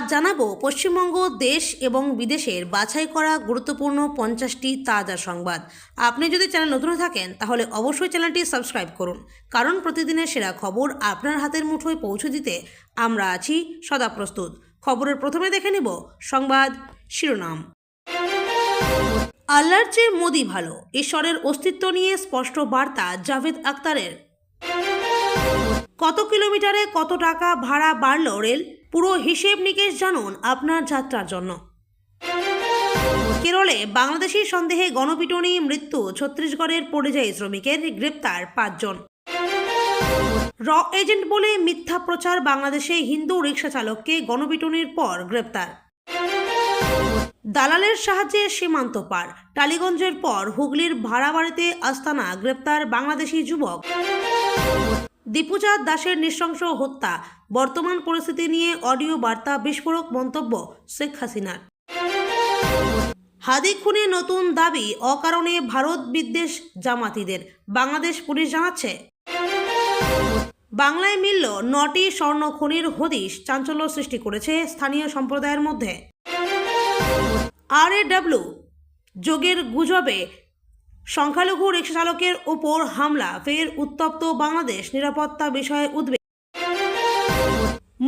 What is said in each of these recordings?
আজ জানাব পশ্চিমবঙ্গ, দেশ এবং বিদেশের বাছাই করা গুরুত্বপূর্ণ পঞ্চাশটি তাজা সংবাদ। আপনি যদি চ্যানেল নতুন থাকেন, তাহলে অবশ্যই চ্যানেলটি সাবস্ক্রাইব করুন। কারণ প্রতিদিনের সেরা খবর আপনার হাতের মুঠোয় পৌঁছে দিতে আমরা আছি সদা প্রস্তুত। খবরের প্রথমে দেখে নেব সংবাদ শিরোনাম। আল্লাহর চেয়ে মোদি ভালো, ঈশ্বরের অস্তিত্ব নিয়ে স্পষ্ট বার্তা জাভেদ আক্তারের কত কিলোমিটারে কত টাকা ভাড়া বাড়ল রেল? পুরো হিসেব নিকেশ জানুন আপনার যাত্রার জন্য। কেরলে বাংলাদেশি সন্দেহে গণপিটুনি, মৃত্যু ছত্তিশগড়ের পরিযায়ী শ্রমিকের গ্রেপ্তার পাঁচজন। র এজেন্ট বলে মিথ্যা প্রচার বাংলাদেশে হিন্দু রিক্সা চালককে গণপিটুনির পর গ্রেপ্তার। দালালের সাহায্যে সীমান্ত পার। টালিগঞ্জের পর হুগলির ভাড়া বাড়িতে আস্তানা গ্রেপ্তার বাংলাদেশি যুবক। দীপুচাঁদ দাসের নৃশংস হত্যা, বর্তমান পরিস্থিতি নিয়ে অডিও বার্তা, বিস্ফোরক মন্তব্য শেখ হাসিনার। হাদি খুনে নতুন দাবি অকারণে ভারত বিদ্বেষ জামাতিদের, বাংলাদেশ পুলিশ জানাচ্ছে। বাংলায় মিলল নটি স্বর্ণ খনির হদিশ, চাঞ্চল্য সৃষ্টি করেছে স্থানীয় সম্প্রদায়ের মধ্যে। আর এ যোগের গুজবে সংখ্যালঘু রিক্সা চালকের ওপর হামলা, ফের উত্তপ্ত বাংলাদেশ, নিরাপত্তা বিষয়ে উদ্বেগ।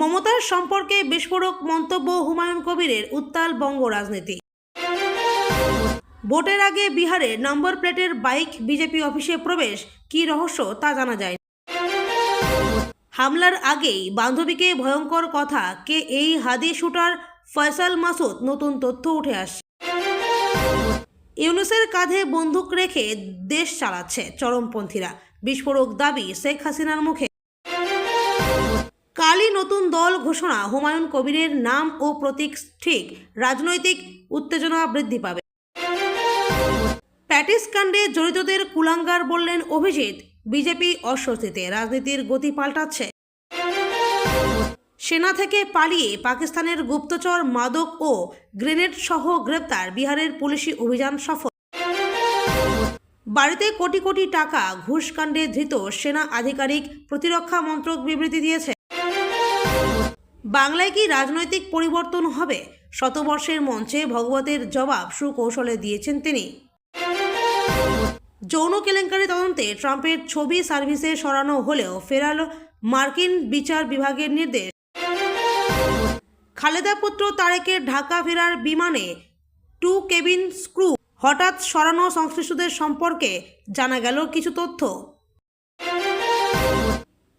মমতার সম্পর্কে বিস্ফোরক মন্তব্য হুমায়ুন কবিরের উত্তাল বঙ্গ রাজনীতি। ভোটের আগে বিহারে নম্বর প্লেটের বাইক বিজেপি অফিসে প্রবেশ, কী রহস্য তা জানা যায় হামলার আগেই বান্ধবীকে ভয়ঙ্কর কথা, কে এই হাদি শুটার ফয়সাল মাসুদ নতুন তথ্য উঠে আসছে। ইউনুসের কাঁধে বন্দুক রেখে দেশ চালাচ্ছে চরমপন্থীরা। বিস্ফোরক দাবি শেখ হাসিনার মুখে। কালই নতুন দল ঘোষণা, হুমায়ুন কবিরের নাম ও প্রতীক ঠিক, রাজনৈতিক উত্তেজনা বৃদ্ধি পাবে। প্যাটিস কাণ্ডে জড়িতদের কুলাঙ্গার বললেন অভিজিৎ, বিজেপি অস্বস্তিতে, রাজনীতির গতি পাল্টাচ্ছে। সেনা থেকে পালিয়ে পাকিস্তানের গুপ্তচর, মাদক ও গ্রেনেড সহ গ্রেপ্তার বিহারের পুলিশি অভিযান সফল। বাড়িতে কোটি কোটি টাকা ঘুষকাণ্ডে ধৃত সেনা আধিকারিক, প্রতিরক্ষা মন্ত্রক বিবৃতি দিয়েছে। বাংলায় কি রাজনৈতিক পরিবর্তন হবে? শতবর্ষের মঞ্চে ভগবতের জবাব সুকৌশলে দিয়েছেন তিনি। যৌন কেলেঙ্কারি তদন্তে ট্রাম্পের ছবি সার্ভিসে সরানো হলেও ফেরাল মার্কিন বিচার বিভাগের নির্দেশ। খালেদা পুত্র তারেকের ঢাকা ফেরার বিমানে টু কেবিন স্ক্রু হঠাৎ সরানো সংশ্লিষ্টদের সম্পর্কে জানা গেল কিছু তথ্য।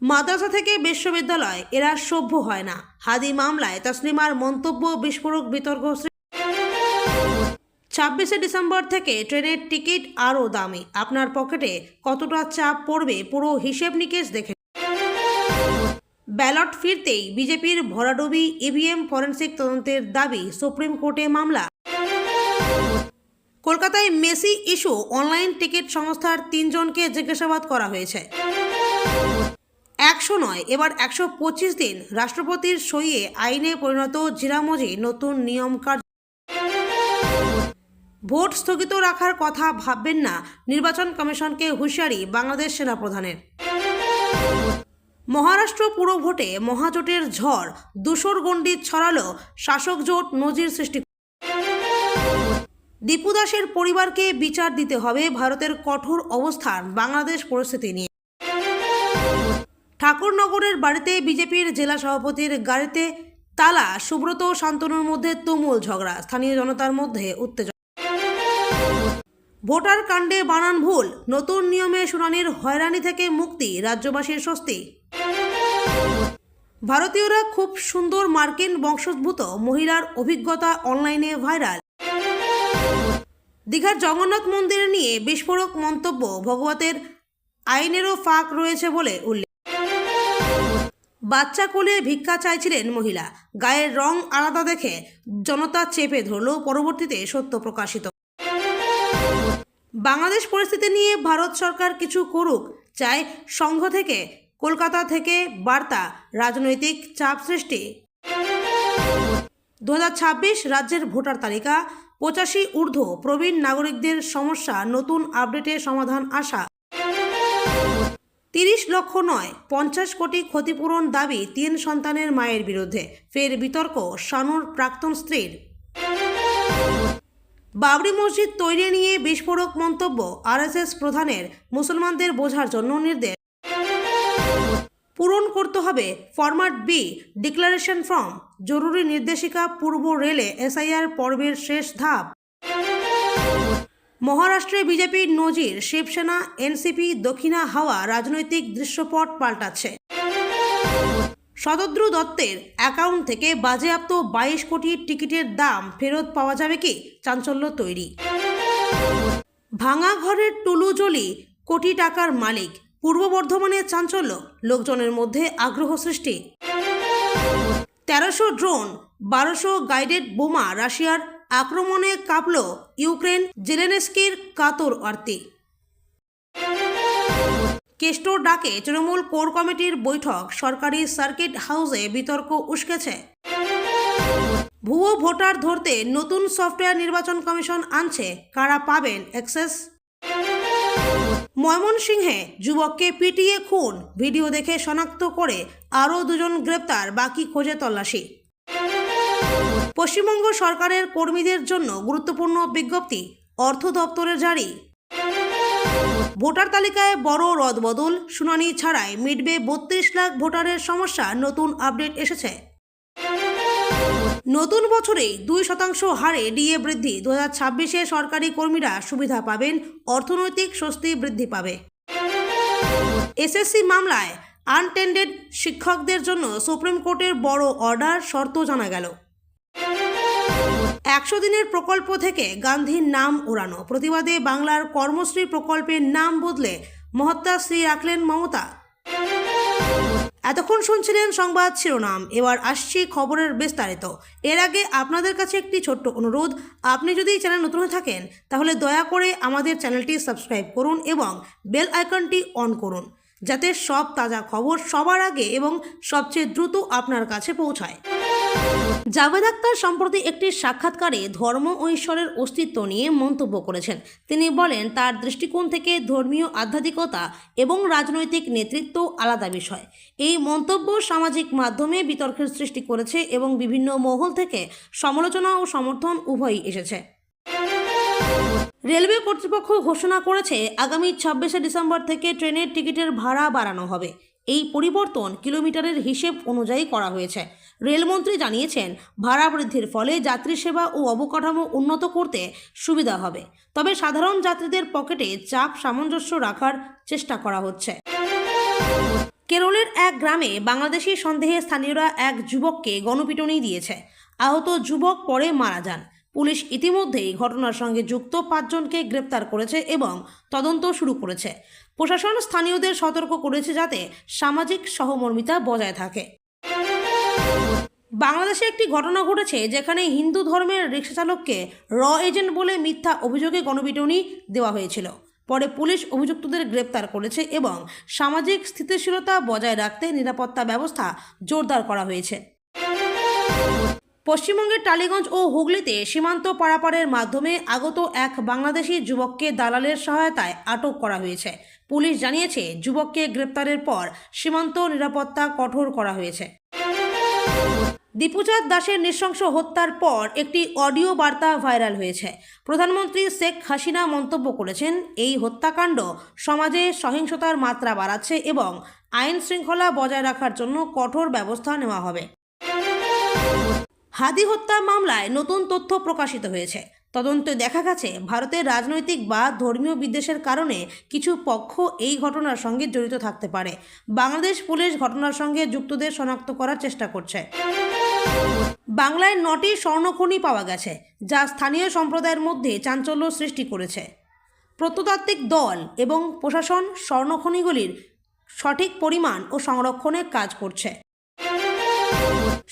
মাদ্রাসা থেকে বিশ্ববিদ্যালয় এরা সভ্য হয় না। হাদি মামলায় তসলিমার মন্তব্য বিস্ফোরক বিতর্ক ছাব্বিশে ডিসেম্বর থেকে ট্রেনের টিকিট আরও দামি। আপনার পকেটে কতটা চাপ পড়বে পুরো হিসেব নিকেশ দেখে ব্যালট ফিরতেই বিজেপির ভরাডুবি ইভিএম ফরেন্সিক তদন্তের দাবি সুপ্রিম কোর্টে মামলা। কলকাতায় মেসি ইস্যু, অনলাইন টিকিট সংস্থার তিনজনকে জিজ্ঞাসাবাদ করা হয়েছে। একশো নয়, এবার একশো পঁচিশ দিন রাষ্ট্রপতির সইয়ে আইনে পরিণত জিরামজি নতুন নিয়ম কার্য। ভোট স্থগিত রাখার কথা ভাববেন না নির্বাচন কমিশনকে হুঁশিয়ারি বাংলাদেশ সেনাপ্রধানের। মহারাষ্ট্র পুরো ভোটে মহাজোটের ঝড় দুশোর গণ্ডি ছড়ালো শাসক জোট নজির সৃষ্টি। দীপু দাসের পরিবারকে বিচার দিতে হবে ভারতের কঠোর অবস্থান বাংলাদেশ পরিস্থিতি নিয়ে। ঠাকুরনগরের বাড়িতে বিজেপির জেলা সভাপতির গাড়িতে তালা, সুব্রত শান্তনুর মধ্যে তুমুল ঝগড়া, স্থানীয় জনতার মধ্যে উত্তেজনা। ভোটার কাণ্ডে বানান ভুল, নতুন নিয়মে শুনানির হয়রানি থেকে মুক্তি, রাজ্যবাসীর স্বস্তি। ভারতীয়রা খুব সুন্দর মার্কিন বংশোদ্ভূত মহিলার অভিজ্ঞতা অনলাইনে ভাইরাল। দীঘার জগন্নাথ মন্দির নিয়ে বিস্ফোরক মন্তব্য, ভগবতের আইনেরও ফাঁক রয়েছে বলে উল্লেখ। বাচ্চা কোলে ভিক্ষা চাইছিলেন মহিলা, গায়ের রং আলাদা দেখে জনতা চেপে ধরল, পরবর্তীতে সত্য প্রকাশিত। বাংলাদেশ পরিস্থিতি নিয়ে ভারত সরকার কিছু করুক চায় সংঘ থেকে, কলকাতা থেকে বার্তা, রাজনৈতিক চাপ সৃষ্টি। দু হাজার ছাব্বিশ রাজ্যের ভোটার তালিকা, পঁচাশি ঊর্ধ্ব প্রবীণ নাগরিকদের সমস্যা, নতুন আপডেটে সমাধান আশা। তিরিশ লক্ষ নয়, পঞ্চাশ কোটি ক্ষতিপূরণ দাবি তিন সন্তানের মায়ের বিরুদ্ধে, ফের বিতর্ক, শানুর প্রাক্তন স্ত্রীর। বাবরি মসজিদ তৈরি নিয়ে বিস্ফোরক মন্তব্য আরএসএস প্রধানের মুসলমানদের বোঝার জন্য নির্দেশ। পূরণ করতে হবে ফরম্যাট বি, ডিক্লারেশন ফর্ম, জরুরি নির্দেশিকা পূর্ব রেলে এসআইআর পর্বের শেষ ধাপ। মহারাষ্ট্রে বিজেপির নজির, শিবসেনা, এনসিপি দক্ষিণা হাওয়া রাজনৈতিক দৃশ্যপট পাল্টাচ্ছে। শতদ্রু দত্তের অ্যাকাউন্ট থেকে বাজেয়াপ্ত বাইশ কোটি টিকিটের দাম ফেরত পাওয়া যাবে কি? চাঞ্চল্য তৈরি। ভাঙা ঘরের টুলু জলি কোটি টাকার মালিক। পূর্ব বর্ধমানে চাঞ্চল্য, লোকজনের মধ্যে আগ্রহ সৃষ্টি। তেরোশো ড্রোন, বারোশো গাইডেড বোমা রাশিয়ার আক্রমণে কাঁপল ইউক্রেন জেলেনস্কির কাতর আরতি। কেস্টোর ডাকে তৃণমূল কোর কমিটির বৈঠক, সরকারি সার্কিট হাউসে বিতর্ক উস্কেছে। ভুয়ো ভোটার ধরতে নতুন সফটওয়্যার নির্বাচন কমিশন আনছে, কারা পাবেন অ্যাক্সেস? ময়মনসিংহে যুবককে পিটিয়ে খুন, ভিডিও দেখে শনাক্ত করে আরও দুজন গ্রেপ্তার, বাকি খোঁজে তল্লাশি। পশ্চিমবঙ্গ সরকারের কর্মীদের জন্য গুরুত্বপূর্ণ বিজ্ঞপ্তি, অর্থ দপ্তরের জারি। ভোটার তালিকায় বড় রদবদল, শুনানি ছাড়াই মিটবে বত্রিশ লাখ ভোটারের সমস্যা, নতুন আপডেট এসেছে। নতুন বছরেই দুই শতাংশ হারে ডিএ বৃদ্ধি দু ছাব্বিশে সরকারি কর্মীরা সুবিধা পাবেন, অর্থনৈতিক স্বস্তি বৃদ্ধি পাবে। এসএসসি মামলায় আনটেন্ডেড শিক্ষকদের জন্য সুপ্রিম কোর্টের বড় অর্ডার, শর্ত জানা গেল। একশো দিনের প্রকল্প থেকে গান্ধীর নাম ওড়ানো। প্রতিবাদে বাংলার কর্মশ্রী প্রকল্পের নাম বদলে মহাত্মা শ্রী রাখলেন মমতা। এতক্ষণ শুনছিলেন সংবাদ শিরোনাম। এবার আসছি খবরের বিস্তারিত। এর আগে আপনাদের কাছে একটি ছোট্ট অনুরোধ। আপনি যদি চ্যানেল নতুন হয়ে থাকেন, তাহলে দয়া করে আমাদের চ্যানেলটি সাবস্ক্রাইব করুন এবং বেল আইকনটি অন করুন, যাতে সব তাজা খবর সবার আগে এবং সবচেয়ে দ্রুত আপনার কাছে পৌঁছায়। জাভেদ আক্তার সম্প্রতি একটি সাক্ষাৎকারে ধর্ম ও ঈশ্বরের অস্তিত্ব নিয়ে মন্তব্য করেছেন। তিনি বলেন, তার দৃষ্টিকোণ থেকে ধর্মীয় আধ্যাত্মিকতা এবং রাজনৈতিক নেতৃত্ব আলাদা বিষয়। এই মন্তব্য সামাজিক মাধ্যমে বিতর্কের সৃষ্টি করেছে এবং বিভিন্ন মহল থেকে সমালোচনা ও সমর্থন উভয়ই এসেছে। রেলওয়ে কর্তৃপক্ষ ঘোষণা করেছে, আগামী ছাব্বিশে ডিসেম্বর থেকে ট্রেনের টিকিটের ভাড়া বাড়ানো হবে। এই পরিবর্তন কিলোমিটারের হিসেব অনুযায়ী করা হয়েছে। রেলমন্ত্রী জানিয়েছেন, ভাড়া বৃদ্ধির ফলে যাত্রী সেবা ও অবকাঠামো উন্নত করতে সুবিধা হবে। তবে সাধারণ যাত্রীদের পকেটে চাপ সামঞ্জস্য রাখার চেষ্টা করা হচ্ছে। কেরলের এক গ্রামে বাংলাদেশি সন্দেহে স্থানীয়রা এক যুবককে গণপিটুনি দিয়েছে। আহত যুবক পরে মারা যান। পুলিশ ইতিমধ্যেই ঘটনার সঙ্গে যুক্ত পাঁচজনকে গ্রেপ্তার করেছে এবং তদন্ত শুরু করেছে। প্রশাসন স্থানীয়দের সতর্ক করেছে যাতে সামাজিক সহমর্মিতা বজায় থাকে। বাংলাদেশে একটি ঘটনা ঘটেছে যেখানে হিন্দু ধর্মের রিক্সাচালককে র এজেন্ট বলে মিথ্যা অভিযোগে গণপিটুনি দেওয়া হয়েছিল। পরে পুলিশ অভিযুক্তদের গ্রেপ্তার করেছে এবং সামাজিক স্থিতিশীলতা বজায় রাখতে নিরাপত্তা ব্যবস্থা জোরদার করা হয়েছে। পশ্চিমবঙ্গের টালিগঞ্জ ও হুগলিতে সীমান্ত পারাপারের মাধ্যমে আগত এক বাংলাদেশি যুবককে দালালের সহায়তায় আটক করা হয়েছে। পুলিশ জানিয়েছে, যুবককে গ্রেপ্তারের পর সীমান্ত নিরাপত্তা কঠোর করা হয়েছে। দীপুচাঁদ দাসের নৃশংস হত্যার পর একটি অডিও বার্তা ভাইরাল হয়েছে। প্রধানমন্ত্রী শেখ হাসিনা মন্তব্য করেছেন, এই হত্যাকাণ্ড সমাজে সহিংসতার মাত্রা বাড়াচ্ছে এবং আইন শৃঙ্খলা বজায় রাখার জন্য কঠোর ব্যবস্থা নেওয়া হবে। হাদি হত্যা মামলায় নতুন তথ্য প্রকাশিত হয়েছে। তদন্তে দেখা গেছে, ভারতের রাজনৈতিক বা ধর্মীয় বিদ্বেষের কারণে কিছু পক্ষ এই ঘটনার সঙ্গে জড়িত থাকতে পারে। বাংলাদেশ পুলিশ ঘটনার সঙ্গে যুক্তদের শনাক্ত করার চেষ্টা করছে। বাংলায় নটি স্বর্ণখনি পাওয়া গেছে, যা স্থানীয় সম্প্রদায়ের মধ্যে চাঞ্চল্য সৃষ্টি করেছে। প্রত্নতাত্ত্বিক দল এবং প্রশাসন স্বর্ণখনিগুলির সঠিক পরিমাণ ও সংরক্ষণে কাজ করছে।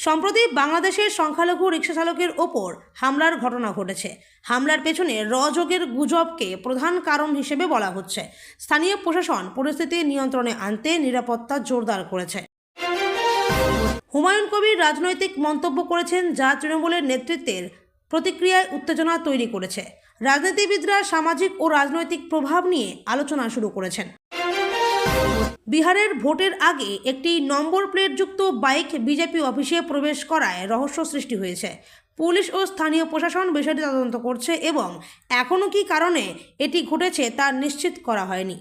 সম্প্রতি বাংলাদেশের সংখ্যালঘু রিক্সা চালকের ওপর হামলার ঘটনা ঘটেছে। হামলার পেছনে রযোগের গুজবকে প্রধান কারণ হিসেবে বলা হচ্ছে। স্থানীয় প্রশাসন পরিস্থিতি নিয়ন্ত্রণে আনতে নিরাপত্তা জোরদার করেছে। হুমায়ুন কবির রাজনৈতিক মন্তব্য করেছেন, যা তৃণমূলের নেতৃত্বের প্রতিক্রিয়ায় উত্তেজনা তৈরি করেছে। রাজনীতিবিদরা সামাজিক ও রাজনৈতিক প্রভাব নিয়ে আলোচনা শুরু করেছেন। বিহারের ভোটের আগে একটি নম্বর প্লেটযুক্ত বাইক বিজেপি অফিসে প্রবেশ করায় রহস্য সৃষ্টি হয়েছে। পুলিশ ও স্থানীয় প্রশাসন বিষয়টি তদন্ত করছে এবং এখনও কী কারণে এটি ঘটেছে তা নিশ্চিত করা হয়নি।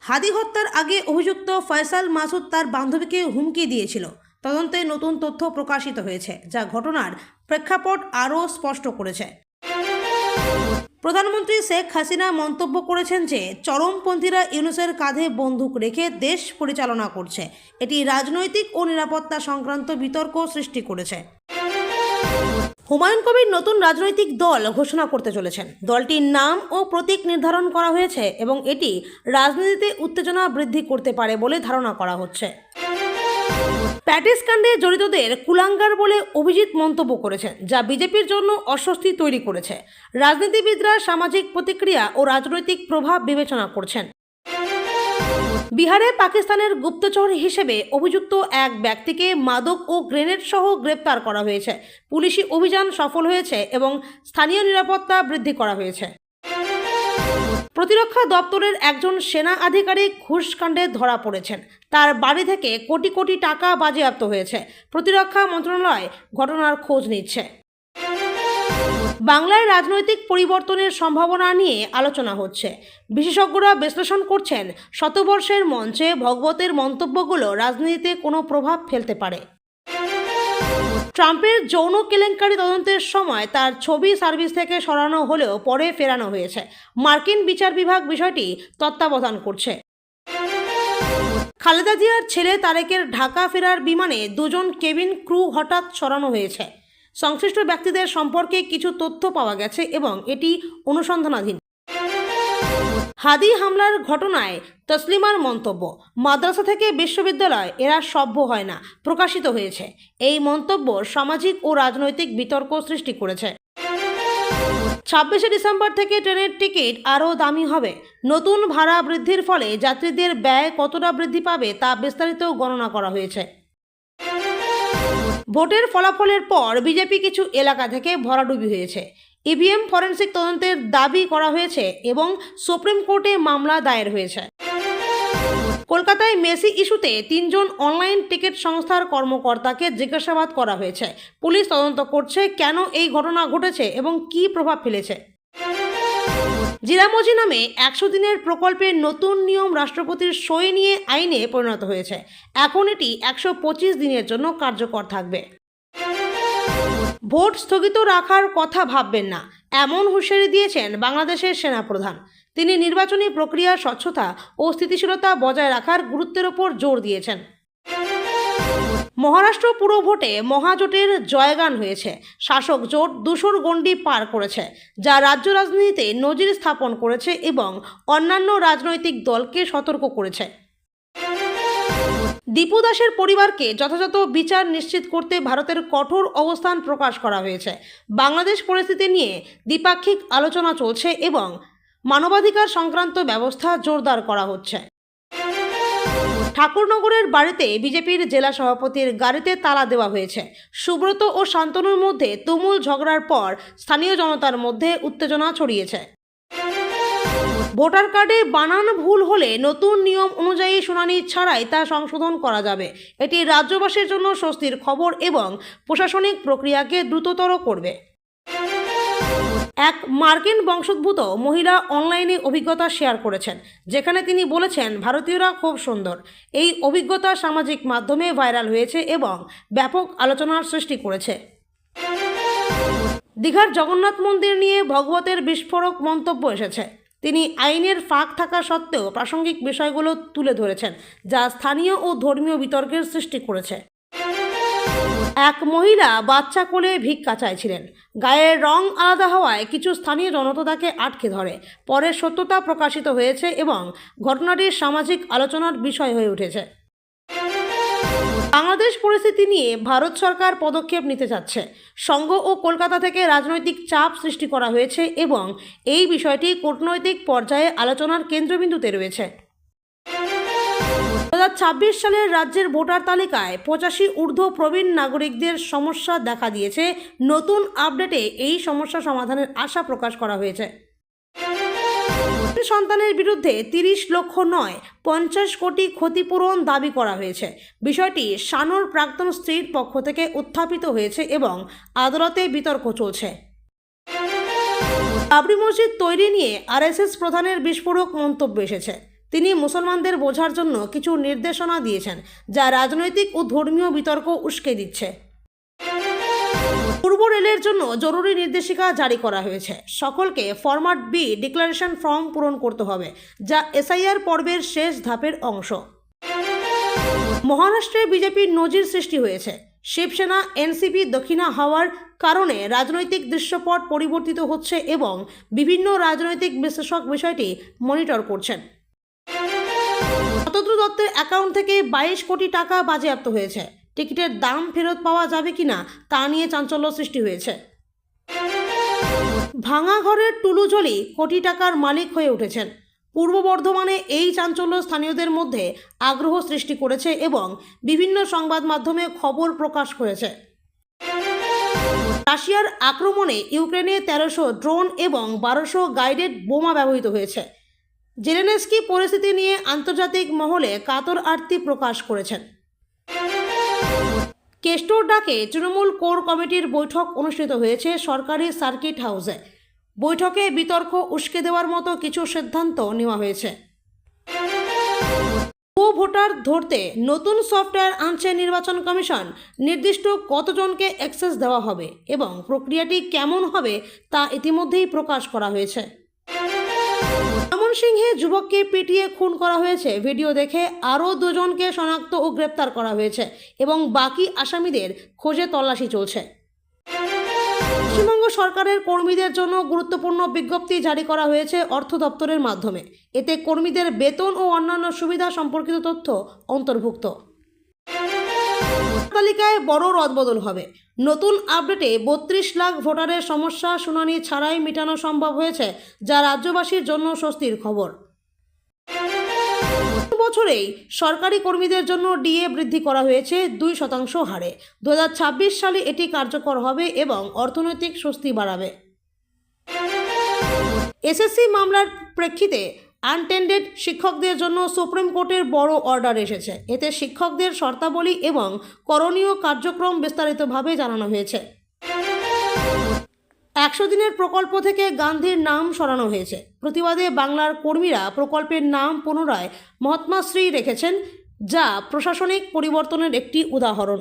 হাদি হত্যার আগে অভিযুক্ত ফয়সাল মাসুদ তার বান্ধবীকে হুমকি দিয়েছিল। তদন্তে নতুন তথ্য প্রকাশিত হয়েছে, যা ঘটনার প্রেক্ষাপট আরও স্পষ্ট করেছে। প্রধানমন্ত্রী শেখ হাসিনা মন্তব্য করেছেন যে, চরমপন্থীরা ইউনুসের কাঁধে বন্দুক রেখে দেশ পরিচালনা করছে। এটি রাজনৈতিক ও নিরাপত্তা সংক্রান্ত বিতর্ক সৃষ্টি করেছে। হুমায়ুন কবির নতুন রাজনৈতিক দল ঘোষণা করতে চলেছেন। দলটির নাম ও প্রতীক নির্ধারণ করা হয়েছে এবং এটি রাজনীতিতে উত্তেজনা বৃদ্ধি করতে পারে বলে ধারণা করা হচ্ছে। প্যাটিস কাণ্ডে জড়িতদের কুলাঙ্গার বলে অভিজিৎ মন্তব্য করেছেন, যা বিজেপির জন্য অস্বস্তি তৈরি করেছে। রাজনীতিবিদরা সামাজিক প্রতিক্রিয়া ও রাজনৈতিক প্রভাব বিবেচনা করছেন। বিহারে পাকিস্তানের গুপ্তচর হিসেবে অভিযুক্ত এক ব্যক্তিকে মাদক ও গ্রেনেড সহ গ্রেপ্তার করা হয়েছে। পুলিশি অভিযান সফল হয়েছে এবং স্থানীয় নিরাপত্তা বৃদ্ধি করা হয়েছে। প্রতিরক্ষা দপ্তরের একজন সেনা আধিকারিক ঘুষকাণ্ডে ধরা পড়েছেন। তার বাড়ি থেকে কোটি কোটি টাকা বাজেয়াপ্ত হয়েছে। প্রতিরক্ষা মন্ত্রণালয় ঘটনার খোঁজ নিচ্ছে। বাংলায় রাজনৈতিক পরিবর্তনের সম্ভাবনা নিয়ে আলোচনা হচ্ছে। বিশেষজ্ঞরা বিশ্লেষণ করছেন, শতবর্ষের মঞ্চে ভগবতের মন্তব্যগুলো রাজনীতিতে কোনো প্রভাব ফেলতে পারে। ট্রাম্পের যৌন কেলেঙ্কারি তদন্তের সময় তার ছবি সার্ভিস থেকে সরানো হলেও পরে ফেরানো হয়েছে। মার্কিন বিচার বিভাগ বিষয়টি তত্ত্বাবধান করছে। খালেদা জিয়ার ছেলে তারেকের ঢাকা ফেরার বিমানে দুজন কেবিন ক্রু হঠাৎ সরানো হয়েছে। সংশ্লিষ্ট ব্যক্তিদের সম্পর্কে কিছু তথ্য পাওয়া গেছে এবং এটি অনুসন্ধানাধীন। হাদি হামলার ঘটনায় তসলিমার মন্তব্য। মাদ্রাসা থেকে বিশ্ববিদ্যালয় এরা সভ্য হয় না, প্রকাশিত হয়েছে। এই মন্তব্য সামাজিক ও রাজনৈতিক বিতর্ক সৃষ্টি করেছে। ছাব্বিশে ডিসেম্বর থেকে ট্রেনের টিকিট আরও দামি হবে। নতুন ভাড়া বৃদ্ধির ফলে যাত্রীদের ব্যয় কতটা বৃদ্ধি পাবে তা বিস্তারিত গণনা করা হয়েছে। ভোটের ফলাফলের পর বিজেপি কিছু এলাকা থেকে ভরাডুবি হয়েছে। ইভিএম ফরেন্সিক তদন্তের দাবি করা হয়েছে এবং সুপ্রিম কোর্টে মামলা দায়ের হয়েছে। কলকাতায় মেসি ইস্যুতে তিনজন অনলাইন টিকিট সংস্থার কর্মকর্তাকে জিজ্ঞাসাবাদ করা হয়েছে। পুলিশ তদন্ত করছে কেন এই ঘটনা ঘটেছে এবং কী প্রভাব ফেলেছে। জিরামজি নামে একশো দিনের প্রকল্পের নতুন নিয়ম রাষ্ট্রপতির সই নিয়ে আইনে পরিণত হয়েছে। এখন এটি একশো পঁচিশ দিনের জন্য কার্যকর থাকবে। ভোট স্থগিত রাখার কথা ভাববেন না। এমন হুঁশিয়ারি দিয়েছেন বাংলাদেশের সেনাপ্রধান। তিনি নির্বাচনী প্রক্রিয়ার স্বচ্ছতা ও স্থিতিশীলতা বজায় রাখার গুরুত্বের ওপর জোর দিয়েছেন। মহারাষ্ট্র পুরো ভোটে মহাজোটের জয়গান হয়েছে। শাসক জোট দুশোর গণ্ডি পার করেছে, যা রাজ্য রাজনীতিতে নজির স্থাপন করেছে এবং অন্যান্য রাজনৈতিক দলকে সতর্ক করেছে। দীপু দাসের পরিবারকে যথাযথ বিচার নিশ্চিত করতে ভারতের কঠোর অবস্থান প্রকাশ করা হয়েছে। বাংলাদেশ পরিস্থিতি নিয়ে দ্বিপাক্ষিক আলোচনা চলছে এবং মানবাধিকার সংক্রান্ত ব্যবস্থা জোরদার করা হচ্ছে। ঠাকুরনগরের বাড়িতে বিজেপির জেলা সভাপতির গাড়িতে তালা দেওয়া হয়েছে। সুব্রত ও শান্তনুর মধ্যে তুমুল ঝগড়ার পর স্থানীয় জনতার মধ্যে উত্তেজনা ছড়িয়েছে। ভোটার কার্ডে বানান ভুল হলে নতুন নিয়ম অনুযায়ী শুনানি ছাড়াই তা সংশোধন করা যাবে। এটি রাজ্যবাসীর জন্য স্বস্তির খবর এবং প্রশাসনিক প্রক্রিয়াকে দ্রুততর করবে। এক মার্কিন বংশোদ্ভূত মহিলা অনলাইনে অভিজ্ঞতা শেয়ার করেছেন, যেখানে তিনি বলেছেন, ভারতীয়রা খুব সুন্দর। এই অভিজ্ঞতা সামাজিক মাধ্যমে ভাইরাল হয়েছে এবং ব্যাপক আলোচনার সৃষ্টি করেছে। দীঘার জগন্নাথ মন্দির নিয়ে ভগবতের বিস্ফোরক মন্তব্য এসেছে। তিনি আইনের ফাঁক থাকা সত্ত্বেও প্রাসঙ্গিক বিষয়গুলো তুলে ধরেছেন, যা স্থানীয় ও ধর্মীয় বিতর্কের সৃষ্টি করেছে। এক মহিলা বাচ্চা কোলে ভিক্ষা চাইছিলেন। গায়ের রং আলাদা হওয়ায় কিছু স্থানীয় জনতা তাকে আটকে ধরে। পরে সত্যতা প্রকাশিত হয়েছে এবং ঘটনাটি সামাজিক আলোচনার বিষয় হয়ে উঠেছে। বাংলাদেশ পরিস্থিতি নিয়ে ভারত সরকার পদক্ষেপ নিতে চাচ্ছে। সংঘ ও কলকাতা থেকে রাজনৈতিক চাপ সৃষ্টি করা হয়েছে এবং এই বিষয়টি কূটনৈতিক পর্যায়ে আলোচনার কেন্দ্রবিন্দুতে রয়েছে। দু সালের রাজ্যের ভোটার তালিকায় পঁচাশি ঊর্ধ্ব প্রবীণ নাগরিকদের সমস্যা দেখা দিয়েছে। নতুন আপডেটে এই সমস্যা সমাধানের আশা প্রকাশ করা হয়েছে। সন্তানের বিরুদ্ধে তিরিশ লক্ষ নয়, পঞ্চাশ কোটি ক্ষতিপূরণ দাবি করা হয়েছে। বিষয়টি শানোর প্রাক্তন স্ত্রীর পক্ষ থেকে উত্থাপিত হয়েছে এবং আদালতে বিতর্ক চলছে। বাবরি মসজিদ তৈরি নিয়ে আরএসএস প্রধানের বিস্ফোরক মন্তব্য এসেছে। তিনি মুসলমানদের বোঝার জন্য কিছু নির্দেশনা দিয়েছেন, যা রাজনৈতিক ও ধর্মীয় বিতর্ক উস্কে দিচ্ছে। পূর্ব রেলের জন্য জরুরি নির্দেশিকা জারি করা হয়েছে। সকলকে ফরম্যাট বি ডিক্লারেশন ফর্ম পূরণ করতে হবে, যা এসআইআর পর্বের শেষ ধাপের অংশ। মহারাষ্ট্রে বিজেপির নজির সৃষ্টি হয়েছে। শিবসেনা এনসিপি দক্ষিণা হওয়ার কারণে রাজনৈতিক দৃশ্যপট পরিবর্তিত হচ্ছে এবং বিভিন্ন রাজনৈতিক বিশ্লেষক বিষয়টি মনিটর করছেন। শতদ্রু দত্তের অ্যাকাউন্ট থেকে বাইশ কোটি টাকা বাজেয়াপ্ত হয়েছে। টিকিটের দাম ফেরত পাওয়া যাবে কিনা তা নিয়ে চাঞ্চল্য সৃষ্টি হয়েছে। ভাঙা ঘরের টুলুজলি কোটি টাকার মালিক হয়ে উঠেছেন। পূর্ব বর্ধমানে এই চাঞ্চল্য স্থানীয়দের মধ্যে আগ্রহ সৃষ্টি করেছে এবং বিভিন্ন সংবাদ মাধ্যমে খবর প্রকাশ করেছে। রাশিয়ার আক্রমণে ইউক্রেনে তেরোশো ড্রোন এবং বারোশো গাইডেড বোমা ব্যবহৃত হয়েছে। জেলেনেস্কি পরিস্থিতি নিয়ে আন্তর্জাতিক মহলে কাতর আরতি প্রকাশ করেছেন। কেষ্টর ডাকে তৃণমূল কোর কমিটির বৈঠক অনুষ্ঠিত হয়েছে সরকারি সার্কিট হাউসে। বৈঠকে বিতর্ক উস্কে দেওয়ার মতো কিছু সিদ্ধান্ত নেওয়া হয়েছে। ভুয়ো ভোটার ধরতে নতুন সফটওয়্যার আনছে নির্বাচন কমিশন। নির্দিষ্ট কতজনকে অ্যাক্সেস দেওয়া হবে এবং প্রক্রিয়াটি কেমন হবে তা ইতিমধ্যেই প্রকাশ করা হয়েছে। ময়মনসিংহে যুবককে পিটিয়ে খুন করা হয়েছে। ভিডিও দেখে আরও দুজনকে শনাক্ত ও গ্রেপ্তার করা হয়েছে এবং বাকি আসামিদের খোঁজে তল্লাশি চলছে। পশ্চিমবঙ্গ সরকারের কর্মীদের জন্য গুরুত্বপূর্ণ বিজ্ঞপ্তি জারি করা হয়েছে অর্থ দপ্তরের মাধ্যমে। এতে কর্মীদের বেতন ও অন্যান্য সুবিধা সম্পর্কিত তথ্য অন্তর্ভুক্ত। তালিকায় বড় রদবদল হবে। নতুন আপডেটে বত্রিশ লাখ ভোটারের সমস্যা শুনানি ছাড়াই মেটানো সম্ভব হয়েছে, যা রাজ্যবাসীর জন্য স্বস্তির খবর। বছরেই সরকারি কর্মীদের জন্য ডিএ বৃদ্ধি করা হয়েছে দুই শতাংশ হারে। দু হাজার ছাব্বিশ সালে এটি কার্যকর হবে এবং অর্থনৈতিক স্বস্তি বাড়াবে। এসএসসি মামলার প্রেক্ষিতে আনটেন্ডেড শিক্ষকদের জন্য সুপ্রিম কোর্টের বড় অর্ডার এসেছে। এতে শিক্ষকদের শর্তাবলী এবং করণীয় কার্যক্রম বিস্তারিতভাবে জানানো হয়েছে। একশো দিনের প্রকল্প থেকে গান্ধীর নাম সরানো হয়েছে। প্রতিবাদে বাংলার কর্মীরা প্রকল্পের নাম পুনরায় মহাত্মাশ্রী রেখেছেন, যা প্রশাসনিক পরিবর্তনের একটি উদাহরণ।